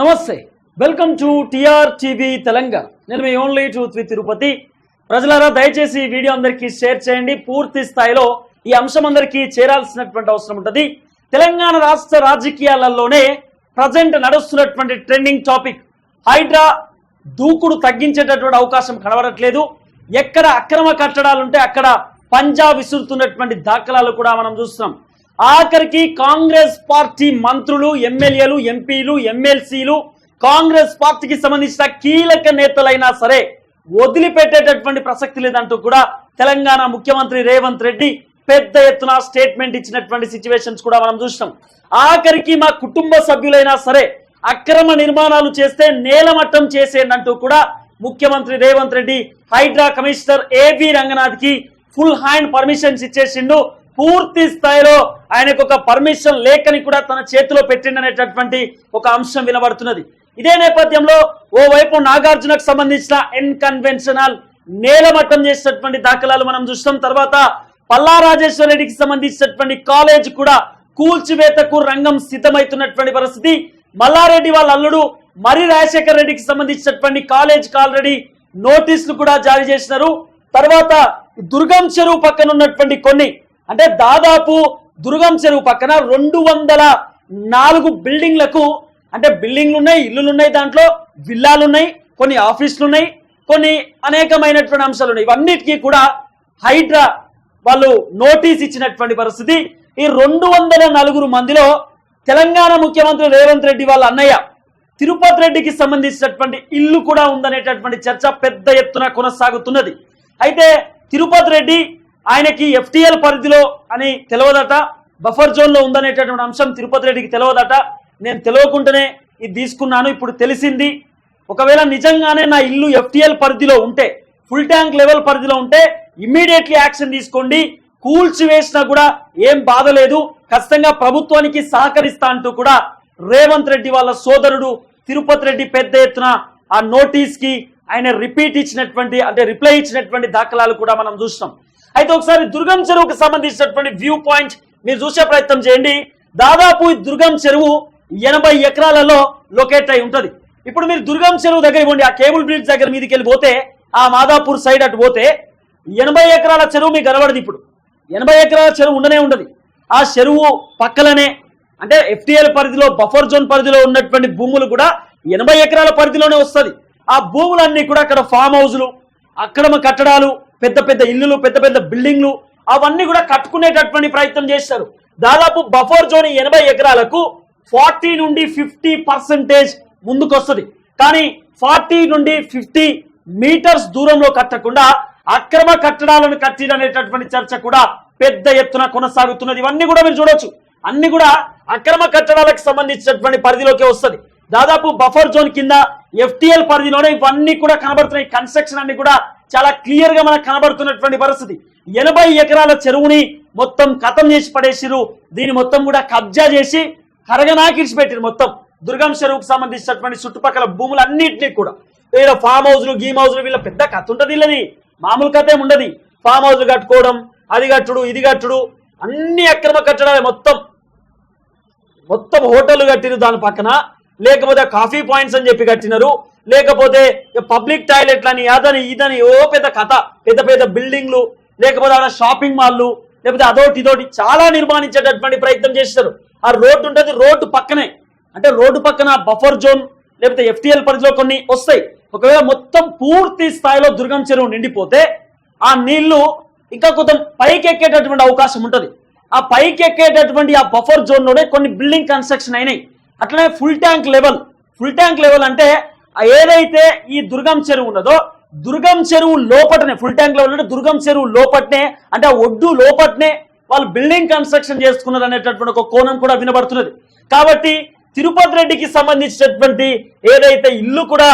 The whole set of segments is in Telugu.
నమస్తే. Welcome to TR TV Telangana. నేను మీ ఓన్లీ ట్రూత్ విత్ తిరుపతి. ప్రజలారా దయచేసి ఈ వీడియో అందరికీ షేర్ చేయండి. పూర్తి స్థాయిలో ఈ అంశం అందరికీ చేరాల్సినటువంటి అవసరం ఉంటుంది. తెలంగాణ రాష్ట్ర రాజకీయాలలోనే ప్రజెంట్ నడుస్తున్నటువంటి ట్రెండింగ్ టాపిక్ హైడ్రా దూకుడు తగ్గించేటటువంటి అవకాశం కనబడట్లేదు. ఎక్కడ అక్రమ కట్టడాలుంటే అక్కడ పంజా విసురుతున్నటువంటి దాఖలాలు కూడా మనం చూస్తున్నాం. ఆఖరికి కాంగ్రెస్ పార్టీ మంత్రులు ఎమ్మెల్యేలు ఎంపీలు ఎమ్మెల్సీలు కాంగ్రెస్ పార్టీకి సంబంధించిన కీలక నేతలైనా సరే వదిలిపెట్టేటటువంటి ప్రసక్తి లేదంటూ కూడా తెలంగాణ ముఖ్యమంత్రి రేవంత్ రెడ్డి పెద్ద ఎత్తున స్టేట్మెంట్ ఇచ్చినటువంటి సిచ్యువేషన్స్ కూడా మనం చూసినాం. ఆఖరికి మా కుటుంబ సభ్యులైనా సరే అక్రమ నిర్మాణాలు చేస్తే నేలమట్టం చేసేయండంటూ కూడా ముఖ్యమంత్రి రేవంత్ రెడ్డి హైడ్రా కమిషనర్ ఏవి రంగనాథ్కి ఫుల్ హ్యాండ్ పర్మిషన్స్ ఇచ్చేసిండు. పూర్తి స్థాయిలో ఆయనకు ఒక పర్మిషన్ లేఖని కూడా తన చేతిలో పెట్టిండనేటటువంటి ఒక అంశం వినబడుతున్నది. ఇదే నేపథ్యంలో ఓవైపు నాగార్జునకు సంబంధించిన ఇన్కన్వెన్షనల్ నేలమట్టం చేసినటువంటి దాఖలాలు మనం చూస్తాం. తర్వాత పల్లా రాజేశ్వర రెడ్డికి సంబంధించినటువంటి కాలేజ్ కూడా కూల్చివేతకు రంగం సిద్ధమవుతున్నటువంటి పరిస్థితి. మల్లారెడ్డి వాళ్ళ అల్లుడు మరి రాజశేఖర్ రెడ్డికి సంబంధించినటువంటి కాలేజ్ ఆల్రెడీ నోటీసులు కూడా జారీ చేసినారు. తర్వాత దుర్గం చెరువు పక్కన ఉన్నటువంటి కొన్ని అంటే దాదాపు దుర్గం చెరువు పక్కన రెండు వందల నాలుగు బిల్డింగ్లకు అంటే బిల్డింగ్లు ఉన్నాయి ఇల్లులు ఉన్నాయి దాంట్లో విల్లాలు ఉన్నాయి కొన్ని ఆఫీసులు ఉన్నాయి కొన్ని అనేకమైనటువంటి అంశాలు ఉన్నాయి ఇవన్నిటికీ కూడా హైడ్రా వాళ్ళు నోటీస్ ఇచ్చినటువంటి పరిస్థితి. ఈ రెండు వందల నలుగురు మందిలో తెలంగాణ ముఖ్యమంత్రి రేవంత్ రెడ్డి వాళ్ళ అన్నయ్య తిరుపతి రెడ్డికి సంబంధించినటువంటి ఇల్లు కూడా ఉందనేటటువంటి చర్చ పెద్ద ఎత్తున కొనసాగుతున్నది. అయితే తిరుపతి రెడ్డి ఆయనకి ఎఫ్టీఎల్ పరిధిలో అని తెలియదట బఫర్ జోన్లో ఉందనేటటువంటి అంశం తిరుపతి రెడ్డికి తెలియదట నేను తెలియకుండానే ఇది తీసుకున్నాను ఇప్పుడు తెలిసింది. ఒకవేళ నిజంగానే నా ఇల్లు ఎఫ్టీఎల్ పరిధిలో ఉంటే ఫుల్ ట్యాంక్ లెవెల్ పరిధిలో ఉంటే ఇమ్మీడియట్లీ యాక్షన్ తీసుకోండి. కూల్చివేసినా కూడా ఏం బాధ లేదు. ఖచ్చితంగా ప్రభుత్వానికి సహకరిస్తా అంటూ కూడా రేవంత్ రెడ్డి వాళ్ళ సోదరుడు తిరుపతి రెడ్డి పెద్ద ఎత్తున ఆ నోటీస్కి ఆయన రిపీట్ ఇచ్చినటువంటి అంటే రిప్లై ఇచ్చినటువంటి దాఖలాలు కూడా మనం చూసినాం. అయితే ఒకసారి దుర్గం చెరువుకు సంబంధించినటువంటి వ్యూ పాయింట్ మీరు చూసే ప్రయత్నం చేయండి. దాదాపు ఈ దుర్గం చెరువు ఎనభై ఎకరాలలో లొకేట్ అయి ఉంటుంది. ఇప్పుడు మీరు దుర్గం చెరువు దగ్గర ఇవ్వండి ఆ కేబుల్ బ్రిడ్జ్ దగ్గర మీదకి వెళ్ళిపోతే ఆ మాదాపూర్ సైడ్ అటు పోతే ఎనభై ఎకరాల చెరువు మీకు కనబడదు ఇప్పుడు. ఎనభై ఎకరాల చెరువు ఉండనే ఉండదు. ఆ చెరువు పక్కలనే అంటే ఎఫ్టీఎల్ పరిధిలో బఫర్ జోన్ పరిధిలో ఉన్నటువంటి భూములు కూడా ఎనభై ఎకరాల పరిధిలోనే వస్తుంది. ఆ భూములన్నీ కూడా అక్కడ ఫామ్ హౌస్లు అక్రమ కట్టడాలు పెద్ద పెద్ద ఇల్లులు పెద్ద పెద్ద బిల్డింగ్లు అవన్నీ కూడా కట్టుకునేటటువంటి ప్రయత్నం చేస్తారు. దాదాపు బఫర్ జోన్ ఎనభై ఎకరాలకు ఫార్టీ నుండి ఫిఫ్టీ పర్సెంటేజ్ ముందుకొస్తుంది. కానీ ఫార్టీ నుండి ఫిఫ్టీ మీటర్స్ దూరంలో కట్టకుండా అక్రమ కట్టడాలను కట్టిననేటటువంటి చర్చ కూడా పెద్ద ఎత్తున కొనసాగుతున్నది. ఇవన్నీ కూడా మీరు చూడొచ్చు. అన్ని కూడా అక్రమ కట్టడాలకు సంబంధించినటువంటి పరిధిలోకి వస్తుంది. దాదాపు బఫర్ జోన్ కింద ఎఫ్టిఎల్ పరిధిలోనే ఇవన్నీ కూడా కనబడుతున్నాయి. కన్స్ట్రక్షన్ అన్ని కూడా చాలా క్లియర్గా మనకు కనబడుతున్నటువంటి పరిస్థితి. ఎనభై ఎకరాల చెరువుని మొత్తం కథం చేసి పడేసిరు దీన్ని మొత్తం కూడా కబ్జా చేసి కరగనాకిరిచి పెట్టిరు మొత్తం. దుర్గం చెరువుకు సంబంధించినటువంటి చుట్టుపక్కల భూములన్నింటినీ కూడా. వీళ్ళ ఫామ్ హౌస్లు గీమ్ హౌస్లు వీళ్ళ పెద్ద కథ ఉంటుంది వీళ్ళది. మామూలు కథ ఏమి ఉండదు. ఫామ్ హౌస్లు కట్టుకోవడం అది కట్టుడు ఇది కట్టుడు అన్ని అక్రమ కట్టడాలే మొత్తం. మొత్తం హోటల్ కట్టిరు దాని పక్కన. లేకపోతే కాఫీ పాయింట్స్ అని చెప్పి కట్టినారు. లేకపోతే పబ్లిక్ టాయిలెట్లని అదని ఇదని ఓ పెద్ద కథ. పెద్ద పెద్ద బిల్డింగ్లు లేకపోతే ఆడ షాపింగ్ మాల్లు లేకపోతే అదోటి ఇదోటి చాలా నిర్మాణించేటటువంటి ప్రయత్నం చేస్తారు ఆ రోడ్డు ఉంటుంది రోడ్డు పక్కనే. అంటే రోడ్డు పక్కన బఫర్ జోన్ లేకపోతే ఎఫ్టీఎల్ పరిధిలో కొన్ని వస్తాయి. ఒకవేళ మొత్తం పూర్తి స్థాయిలో దుర్గం చెరువు నిండిపోతే ఆ నీళ్ళు ఇంకా కొంత పైకి ఎక్కేటటువంటి అవకాశం ఉంటుంది. ఆ పైకి ఎక్కేటటువంటి ఆ బఫర్ జోన్లోనే కొన్ని బిల్డింగ్ కన్స్ట్రక్షన్ అయినాయి. అట్లనే full tank level full tank level అంటే ఏదైతే ఈ దుర్గం చెరువు ఉన్నదో దుర్గం చెరువు లోపటనే ఫుల్ ట్యాంక్ లెవెల్ అంటే దుర్గం చెరువు లోపట్నే అంటే ఒడ్డు లోపట్నే వాళ్ళు బిల్డింగ్ కన్స్ట్రక్షన్ చేసుకున్నారు అనేటటువంటి ఒక కోణం కూడా వినబడుతున్నది. కాబట్టి తిరుపతి రెడ్డికి సంబంధించినటువంటి ఏదైతే ఇల్లు కూడా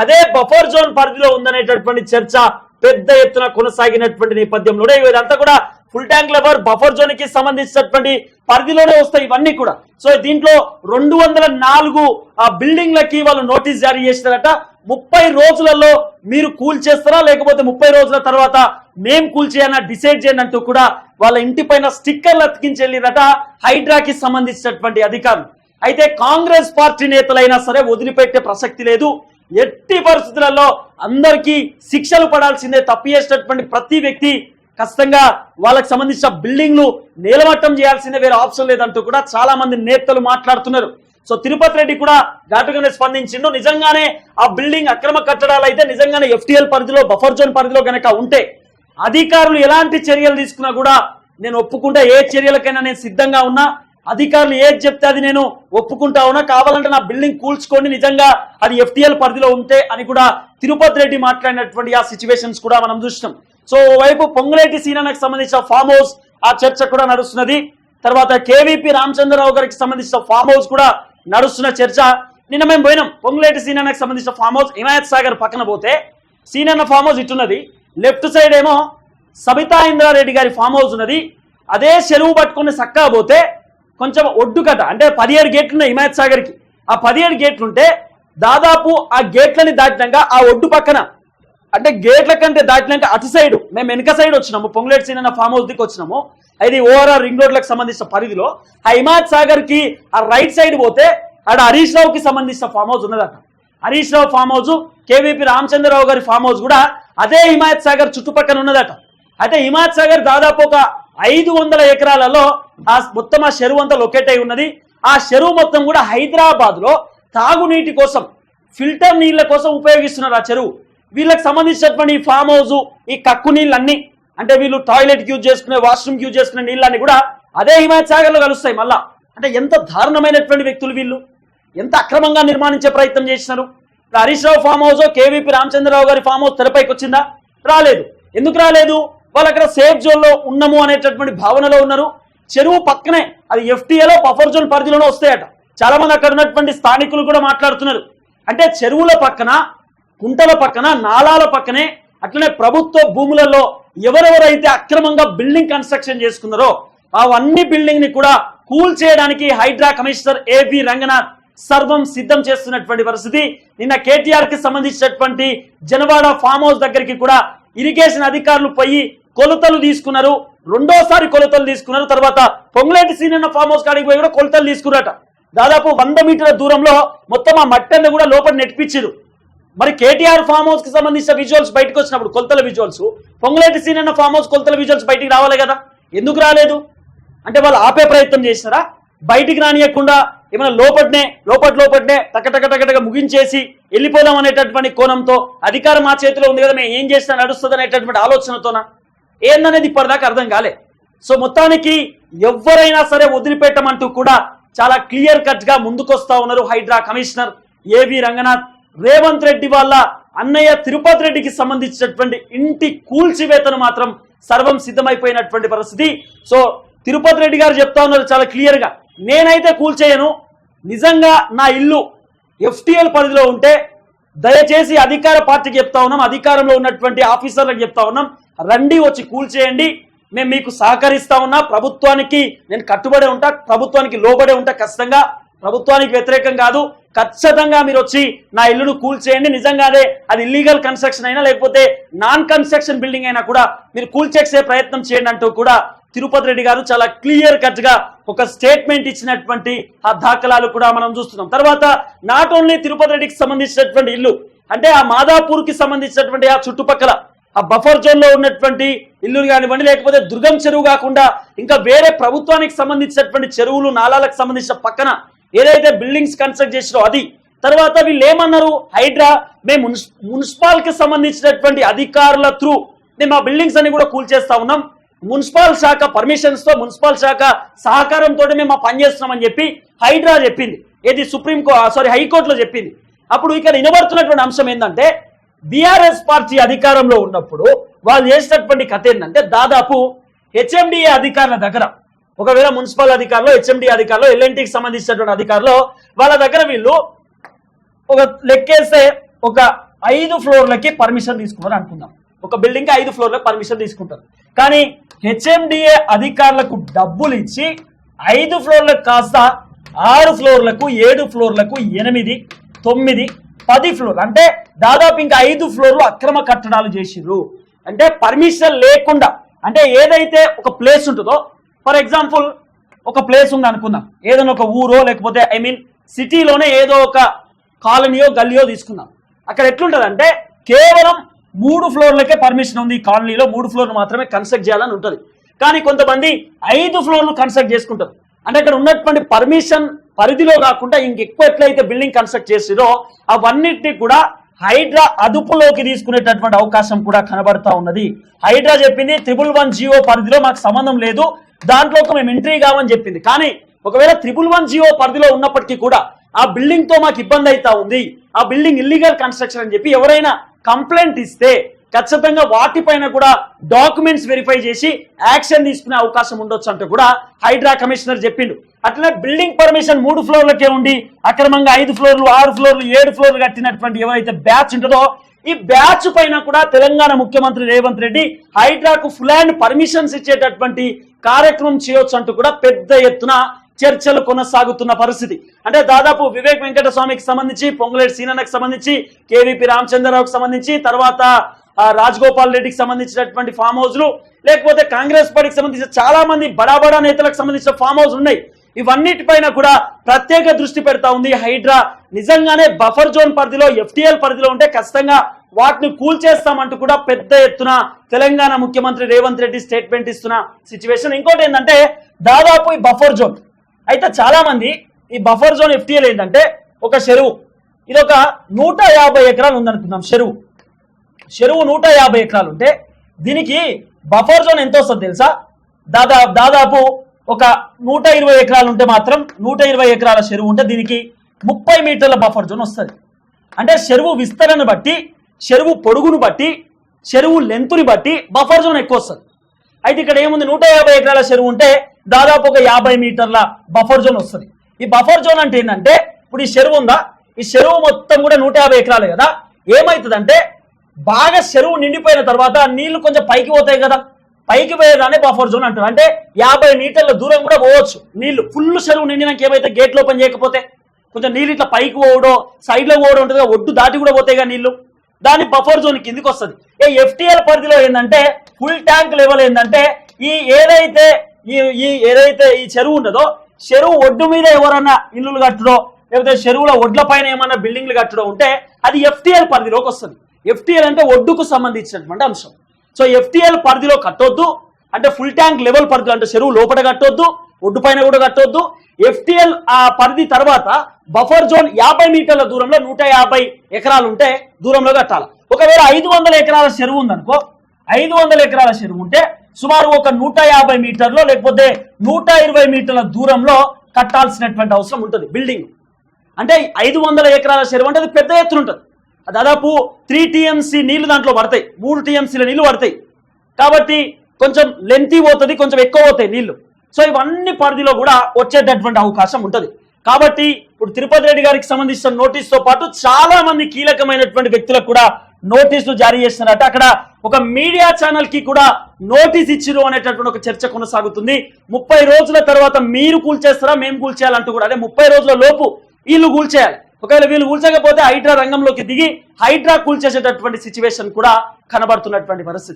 అదే బఫర్ జోన్ పరిధిలో ఉందనేటటువంటి చర్చ పెద్ద ఎత్తున కొనసాగినటువంటి నేపథ్యంలోనే ఇదంతా కూడా ఫుల్ ట్యాంక్ లెవర్ బఫర్ జోన్కి సంబంధించినటువంటి పరిధిలోనే వస్తాయి ఇవన్నీ కూడా. సో దీంట్లో రెండు వందల నాలుగు ఆ బిల్డింగ్లకి వాళ్ళు నోటీస్ జారీ చేసినారట. ముప్పై రోజులలో మీరు కూల్ చేస్తారా? లేకపోతే ముప్పై రోజుల తర్వాత మేం కూల్ చేయాలని డిసైడ్ చేయండి అంటూ కూడా వాళ్ళ ఇంటి పైన స్టిక్కర్లు అతికించి వెళ్ళిరట హైడ్రాకి సంబంధించినటువంటి అధికారులు. అయితే కాంగ్రెస్ పార్టీ నేతలైనా సరే వదిలిపెట్టే ప్రసక్తి లేదు. ఎట్టి పరిస్థితులలో అందరికీ శిక్షలు పడాల్సిందే తప్పు చేసినటువంటి ప్రతి వ్యక్తి ఖచ్చితంగా వాళ్ళకి సంబంధించిన బిల్డింగ్లు నేలమట్టం చేయాల్సిందే వేరే ఆప్షన్ లేదంటూ కూడా చాలా మంది నేతలు మాట్లాడుతున్నారు. సో తిరుపతి రెడ్డి కూడా ఘాటుగానే స్పందించిండు. నిజంగానే ఆ బిల్డింగ్ అక్రమ కట్టడాలు అయితే నిజంగానే ఎఫ్టీఎల్ పరిధిలో బఫర్ జోన్ పరిధిలో కనుక ఉంటే అధికారులు ఎలాంటి చర్యలు తీసుకున్నా కూడా నేను ఒప్పుకుంటా ఏ చర్యలకైనా నేను సిద్ధంగా ఉన్నా. అధికారులు ఏది చెప్తే అది నేను ఒప్పుకుంటా ఉన్నా. కావాలంటే నా బిల్డింగ్ కూల్చుకోండి. నిజంగా అది ఎఫ్టీఎల్ పరిధిలో ఉంటే అని కూడా తిరుపతి రెడ్డి మాట్లాడినటువంటి ఆ సిచ్యువేషన్స్ కూడా మనం చూసినాం. సో ఓవైపు పొంగులేటి సీనానికి సంబంధించిన ఫామ్ హౌస్ ఆ చర్చ కూడా నడుస్తున్నది. తర్వాత కేవీపీ రామచంద్రరావు గారికి సంబంధించిన ఫామ్ హౌస్ కూడా నడుస్తున్న చర్చ. నిన్న మేము పోయినాం. పొంగులేటి సీనానికి సంబంధించిన ఫామ్ హౌస్ హిమాయత్ సాగర్ పక్కన పోతే సీనన్న ఫామ్ హౌస్ ఇట్టున్నది లెఫ్ట్ సైడ్ ఏమో సబితా ఇంద్రారెడ్డి గారి ఫామ్ హౌస్ ఉన్నది. అదే చెరువు పట్టుకుని చక్కగా పోతే కొంచెం ఒడ్డు కథ. అంటే పదిహేడు గేట్లు ఉన్నాయి హిమాయత్ సాగర్కి. ఆ పదిహేడు గేట్లు ఉంటే దాదాపు ఆ గేట్లని దాటినాక ఆ ఒడ్డు పక్కన అంటే గేట్ల కంటే దాటినంటే అటు సైడ్ మేము వెనక సైడ్ వచ్చినాము పొంగులేటి సీన్ అన్న ఫామ్ హౌస్ దిక్కు వచ్చినాము. అది ఓవరాల్ రింగ్ రోడ్లకు సంబంధించిన పరిధిలో. ఆ హిమాయత్ సాగర్కి ఆ రైట్ సైడ్ పోతే ఆడ హరీష్ రావుకి సంబంధించిన ఫామ్ హౌస్ ఉన్నదట. Harish Rao farm house KVP Ramachandra Rao గారి ఫామ్ హౌస్ కూడా అదే హిమాయత్ సాగర్ చుట్టుపక్కల ఉన్నదట. అయితే హిమాయత్ సాగర్ దాదాపు ఒక ఐదు వందల ఎకరాలలో ఆ మొత్తం ఆ చెరువు అంతా లొకేట్ అయి ఉన్నది. ఆ చెరువు మొత్తం కూడా హైదరాబాద్లో తాగునీటి కోసం ఫిల్టర్ నీళ్ళ కోసం ఉపయోగిస్తున్నారు ఆ చెరువు. వీళ్ళకి సంబంధించినటువంటి ఫామ్ హౌస్ ఈ కక్కు నీళ్ళన్నీ. అంటే వీళ్ళు టాయిలెట్ యూజ్ చేసుకునే వాష్రూమ్ యూజ్ చేసుకునే నీళ్ళన్నీ కూడా అదే హిమాయత్ కలుస్తాయి మళ్ళా. అంటే ఎంత దారుణమైనటువంటి వ్యక్తులు వీళ్ళు. ఎంత అక్రమంగా నిర్మాణించే ప్రయత్నం చేసినారు. Harish Rao farm house KVP Ramachandra Rao గారి ఫామ్ హౌస్ తెరపైకి వచ్చిందా? రాలేదు. ఎందుకు రాలేదు? వాళ్ళు అక్కడ సేఫ్ జోన్లో ఉన్నాము అనేటటువంటి భావనలో ఉన్నారు. చెరువు పక్కనే అది ఎఫ్టీఏలో బఫర్ జోన్ పరిధిలోనే వస్తాయట. చాలా మంది అక్కడ ఉన్నటువంటి స్థానికులు కూడా మాట్లాడుతున్నారు. అంటే చెరువుల పక్కన కుంటల పక్కన నాలాల పక్కనే అట్లనే ప్రభుత్వ భూములలో ఎవరెవరైతే అక్రమంగా బిల్డింగ్ కన్స్ట్రక్షన్ చేసుకున్నారో అవన్నీ బిల్డింగ్ని కూడా కూల్ చేయడానికి హైడ్రా కమిషనర్ ఏబి రంగనాథ్ సర్వం సిద్ధం చేస్తున్నటువంటి పరిస్థితి. నిన్న కేటీఆర్కి సంబంధించినటువంటి జనవాడ ఫామ్ హౌస్ దగ్గరికి కూడా ఇరిగేషన్ అధికారులు పోయి కొలతలు తీసుకున్నారు. రెండోసారి కొలతలు తీసుకున్నారు. తర్వాత పొంగులేటి సీనియర్ ఫామ్ హౌస్ కాడికి పోయి కూడా కొలతలు తీసుకున్నారట. దాదాపు వంద మీటర్ల దూరంలో మొత్తం ఆ మట్టెల్ని కూడా లోపల నెట్టిపించారు మరి కేటీఆర్ ఫామ్ హౌస్కి సంబంధించిన విజువల్స్ బయటకు వచ్చినప్పుడు కొలతల విజువల్స్ పొంగులేటి సీన్ అన్న ఫామ్ హౌస్ కొలతల విజువల్స్ బయటికి రావాలి కదా? ఎందుకు రాలేదు? అంటే వాళ్ళు ఆపే ప్రయత్నం చేసినారా? బయటికి రానియకుండా ఏమైనా లోపట్నే లోపట్ లోపట్నే టక టక ముగించేసి వెళ్ళిపోదాం అనేటటువంటి కోణంతో అధికారం మా చేతిలో ఉంది కదా మేము ఏం చేసినా నడుస్తుంది అనేటటువంటి ఆలోచనతోనా? ఏందనేది ఇప్పటిదాకా అర్థం కాలే. సో మొత్తానికి ఎవరైనా సరే వదిలిపెట్టమంటూ కూడా చాలా క్లియర్ కట్గా ముందుకొస్తా ఉన్నారు హైడ్రా కమిషనర్ ఏవి రంగనాథ్. రేవంత్ రెడ్డి వాళ్ళ అన్నయ్య తిరుపతి రెడ్డికి సంబంధించినటువంటి ఇంటి కూల్చివేతను మాత్రం సర్వం సిద్ధమైపోయినటువంటి పరిస్థితి. సో తిరుపతి రెడ్డి గారు చెప్తా ఉన్నారు చాలా క్లియర్గా. నేనైతే కూల్చేయను. నిజంగా నా ఇల్లు ఎఫ్టిఎల్ పరిధిలో ఉంటే దయచేసి అధికార పార్టీకి చెప్తా ఉన్నాం. అధికారంలో ఉన్నటువంటి ఆఫీసర్లకు చెప్తా ఉన్నాం. రండి వచ్చి కూల్చేయండి. మేము మీకు సహకరిస్తా ఉన్నా. ప్రభుత్వానికి నేను కట్టుబడి ఉంటా. ప్రభుత్వానికి లోబడే ఉంటా ఖచ్చితంగా. ప్రభుత్వానికి వ్యతిరేకం కాదు. ఖచ్చితంగా మీరు వచ్చి నా ఇల్లును కూల్చేయండి నిజంగానే అది ఇల్లీగల్ కన్స్ట్రక్షన్ అయినా లేకపోతే నాన్ కన్స్ట్రక్షన్ బిల్డింగ్ అయినా కూడా మీరు కూల్చేసే ప్రయత్నం చేయండి అంటూ కూడా తిరుపతి రెడ్డి గారు చాలా క్లియర్ కట్గా ఒక స్టేట్మెంట్ ఇచ్చినటువంటి ఆ దాఖలాలు కూడా మనం చూస్తున్నాం. తర్వాత నాట్ ఓన్లీ తిరుపతి రెడ్డికి సంబంధించినటువంటి ఇల్లు అంటే ఆ మాదాపూర్కి సంబంధించినటువంటి ఆ చుట్టుపక్కల ఆ బఫర్ జోన్లో ఉన్నటువంటి ఇల్లులు కానివ్వండి లేకపోతే దుర్గం చెరువు కాకుండా ఇంకా వేరే ప్రభుత్వానికి సంబంధించినటువంటి చెరువులు నాలాలకు సంబంధించిన పక్కన ఏదైతే బిల్డింగ్స్ కన్స్ట్రక్ట్ చేసిరో అది. తర్వాత వీళ్ళు ఏమన్నారు? హైడ్రా మేము మున్సిపాల్కి సంబంధించినటువంటి అధికారుల త్రూ మేము ఆ బిల్డింగ్స్ అన్ని కూడా కూల్చేస్తా ఉన్నాం. మున్సిపల్ శాఖ పర్మిషన్స్తో మున్సిపల్ శాఖ సహకారంతో మేము ఆ పని చేస్తున్నామని చెప్పి హైడ్రా చెప్పింది. ఏది సుప్రీం సారీ హైకోర్టులో చెప్పింది. అప్పుడు ఇక్కడ వినబడుతున్నటువంటి అంశం ఏంటంటే బీఆర్ఎస్ పార్టీ అధికారంలో ఉన్నప్పుడు వాళ్ళు చేసినటువంటి కథ ఏంటంటే దాదాపు హెచ్ఎండిఏ అధికారుల దగ్గర ఒకవేళ మున్సిపల్ అధికారులు హెచ్ఎండి అధికారులు ఎల్ఎన్టీకి సంబంధించినటువంటి అధికారులు వాళ్ళ దగ్గర వీళ్ళు ఒక లెక్కేస్తే ఒక ఐదు ఫ్లోర్లకి పర్మిషన్ తీసుకున్నారు అనుకుందాం. ఒక బిల్డింగ్ ఐదు ఫ్లోర్లకు పర్మిషన్ తీసుకుంటారు. కానీ హెచ్ఎండిఏ అధికారులకు డబ్బులు ఇచ్చి ఐదు ఫ్లోర్లకు కాస్త ఆరు ఫ్లోర్లకు ఏడు ఫ్లోర్లకు ఎనిమిది తొమ్మిది పది ఫ్లోర్ అంటే దాదాపు ఇంకా ఐదు ఫ్లోర్లు అక్రమ కట్టడాలు చేసిర్రు. అంటే పర్మిషన్ లేకుండా అంటే ఏదైతే ఒక ప్లేస్ ఉంటుందో ఫర్ ఎగ్జాంపుల్ ఒక ప్లేస్ ఉంది అనుకుందాం. ఏదైనా ఒక ఊరో లేకపోతే ఐ మీన్ సిటీలోనే ఏదో ఒక కాలనీయో గల్లీయో తీసుకుందాం. అక్కడ ఎట్లుంటది అంటే కేవలం మూడు ఫ్లోర్లకే పర్మిషన్ ఉంది ఈ కాలనీలో. మూడు ఫ్లోర్లు మాత్రమే కన్స్ట్రక్ట్ చేయాలని ఉంటుంది. కానీ కొంతమంది ఐదు ఫ్లోర్లు కన్స్ట్రక్ట్ చేసుకుంటారు. అంటే అక్కడ ఉన్నటువంటి పర్మిషన్ పరిధిలో కాకుండా ఇంకెక్కువ ఎట్లయితే బిల్డింగ్ కన్స్ట్రక్ట్ చేసిరో అవన్నిటినీ కూడా హైడ్రా అదుపులోకి తీసుకునేటటువంటి అవకాశం కూడా కనబడతా ఉన్నది. హైడ్రా చెప్పింది త్రిబుల్ వన్ జియో పరిధిలో మాకు సంబంధం లేదు. దాంట్లోకి మేము ఎంట్రీ కావని చెప్పింది. కానీ ఒకవేళ త్రిపుల్ వన్ జియో పరిధిలో ఉన్నప్పటికీ కూడా ఆ బిల్డింగ్తో మాకు ఇబ్బంది అవుతా ఉంది. ఆ బిల్డింగ్ ఇల్లీగల్ కన్స్ట్రక్షన్ అని చెప్పి ఎవరైనా కంప్లైంట్ ఇస్తే ఖచ్చితంగా వాటిపైన కూడా డాక్యుమెంట్స్ వెరిఫై చేసి యాక్షన్ తీసుకునే అవకాశం ఉండొచ్చు అంటూ కూడా హైడ్రా కమిషనర్ చెప్పిండు. అట్లనే బిల్డింగ్ పర్మిషన్ మూడు ఫ్లోర్లకే ఉండి అక్రమంగా ఐదు ఫ్లోర్లు ఆరు ఫ్లోర్లు ఏడు ఫ్లోర్లు కట్టినటువంటి ఎవరైతే బ్యాచ్ ఉంటుందో ఈ బ్యాచ్ పైన కూడా తెలంగాణ ముఖ్యమంత్రి రేవంత్ రెడ్డి హైడ్రాకు ఫుల్ అండ్ పర్మిషన్స్ ఇచ్చేటటువంటి కార్యక్రమం చేయొచ్చు అంటూ కూడా పెద్ద ఎత్తున చర్చలు కొనసాగుతున్న పరిస్థితి. అంటే దాదాపు వివేక్ వెంకట స్వామికి సంబంధించి పొంగులేటి సీనన్నకు సంబంధించి కేవీపీ రామచంద్రరావుకి సంబంధించి తర్వాత రాజగోపాల్ రెడ్డికి సంబంధించినటువంటి ఫామ్ హౌస్లు లేకపోతే కాంగ్రెస్ పార్టీకి సంబంధించిన చాలా మంది బడా బడా నేతలకు సంబంధించిన ఫామ్ హౌస్ ఉన్నాయి. ఇవన్నిటిపైన కూడా ప్రత్యేక దృష్టి పెడతా ఉంది హైడ్రా. నిజంగానే బఫర్ జోన్ పరిధిలో ఎఫ్టీఎల్ పరిధిలో ఉంటే ఖచ్చితంగా వాటిని కూల్చేస్తామంటూ కూడా పెద్ద ఎత్తున తెలంగాణ ముఖ్యమంత్రి రేవంత్ రెడ్డి స్టేట్మెంట్ ఇస్తున్న సిచ్యువేషన్. ఇంకోటి ఏంటంటే దాదాపు ఈ బఫర్ జోన్ అయితే చాలా మంది ఈ బఫర్ జోన్ ఎఫ్టీఎల్ ఏంటంటే ఒక చెరువు. ఇది ఒక నూట యాభై ఎకరాలు ఉందనుకుందాం చెరువు. చెరువు నూట యాభై ఎకరాలు ఉంటే దీనికి బఫర్ జోన్ ఎంత వస్తుంది తెలుసా? దాదా దాదాపు ఒక నూట ఇరవై ఎకరాలు ఉంటే మాత్రం నూట ఇరవై ఎకరాల చెరువు ఉంటే దీనికి ముప్పై మీటర్ల బఫర్ జోన్ వస్తుంది. అంటే చెరువు విస్తరణ బట్టి చెరువు పొడుగును బట్టి చెరువు లెంతుని బట్టి బఫర్ జోన్ ఎక్కువ వస్తుంది. అయితే ఇక్కడ ఏముంది? నూట యాభై ఎకరాల చెరువు ఉంటే దాదాపు ఒక యాభై మీటర్ల బఫర్ జోన్ వస్తుంది. ఈ బఫర్ జోన్ అంటే ఏంటంటే ఇప్పుడు ఈ చెరువు ఉందా? ఈ చెరువు మొత్తం కూడా నూట యాభై ఎకరాలే కదా. ఏమవుతుందంటే బాగా చెరువు నిండిపోయిన తర్వాత నీళ్ళు కొంచెం పైకి పోతాయి కదా. పైకి పోయేదాన్ని బఫర్ జోన్ అంటారు. అంటే యాభై మీటర్ల దూరం కూడా పోవచ్చు. నీళ్ళు ఫుల్ చెరువు నిండినాక ఏమైతే గేట్లు ఓపెన్ చేయకపోతే కొంచెం నీళ్ళు ఇట్లా పైకి పోవడం సైడ్లో పోవడం ఉంటుంది ఒడ్డు దాటి కూడా పోతాయి కదా నీళ్ళు. దాని బఫర్ జోన్ కిందికి వస్తుంది. ఏ ఎఫ్టిఎల్ పరిధిలో ఏంటంటే ఫుల్ ట్యాంక్ లెవెల్ ఏంటంటే ఈ ఏదైతే ఈ ఈ ఏదైతే ఈ చెరువు ఉన్నదో చెరువు ఒడ్డు మీద ఎవరన్నా ఇల్లులు కట్టడో లేకపోతే చెరువుల ఒడ్ల పైన ఏమన్నా బిల్డింగ్లు కట్టడం ఉంటే అది ఎఫ్టిఎల్ పరిధిలోకి వస్తుంది. ఎఫ్టిఎల్ అంటే ఒడ్డుకు సంబంధించినటువంటి అంశం. సో ఎఫ్టిఎల్ పరిధిలో కట్టొద్దు. అంటే ఫుల్ ట్యాంక్ లెవెల్ పరిధిలో అంటే చెరువు లోపల కట్టొద్దు ఒడ్డు పైన కూడా కట్టొద్దు. ఎఫ్టిఎల్ ఆ పరిధి తర్వాత బఫర్ జోన్ యాభై మీటర్ల దూరంలో నూట యాభై ఎకరాలు ఉంటే దూరంలో కట్టాలి. ఒకవేళ ఐదు వందల ఎకరాల చెరువు ఉందనుకో ఐదు వందల ఎకరాల చెరువు ఉంటే సుమారు ఒక నూట యాభై మీటర్లో లేకపోతే నూట ఇరవై మీటర్ల దూరంలో కట్టాల్సినటువంటి అవసరం ఉంటుంది బిల్డింగ్ అంటే ఐదు వందల ఎకరాల చెరువు అంటే అది పెద్ద ఎత్తున ఉంటుంది. దాదాపు త్రీ టీఎంసీ నీళ్ళు దాంట్లో పడతాయి. మూడు టీఎంసీల నీళ్ళు పడతాయి. కాబట్టి కొంచెం లెంతీ పోతుంది కొంచెం ఎక్కువ పోతాయి నీళ్ళు. సో ఇవన్నీ పరిధిలో కూడా వచ్చేటటువంటి అవకాశం ఉంటుంది. కాబట్టి ఇప్పుడు తిరుపతి రెడ్డి గారికి సంబంధించిన నోటీస్తో పాటు చాలా మంది కీలకమైనటువంటి వ్యక్తులకు కూడా నోటీసులు జారీ చేస్తున్నారట. అక్కడ ఒక మీడియా ఛానల్కి కూడా నోటీస్ ఇచ్చిరు అనేటటువంటి ఒక చర్చ కొనసాగుతుంది. ముప్పై రోజుల తర్వాత మీరు కూల్చేస్తారా మేము కూల్చేయాలంటూ కూడా. అదే ముప్పై రోజుల లోపు వీళ్ళు కూల్చేయాలి. ఒకవేళ వీళ్ళు కూల్చకపోతే హైడ్రా రంగంలోకి దిగి హైడ్రా కూల్చేసేటటువంటి సిచ్యువేషన్ కూడా కనబడుతున్నటువంటి పరిస్థితి.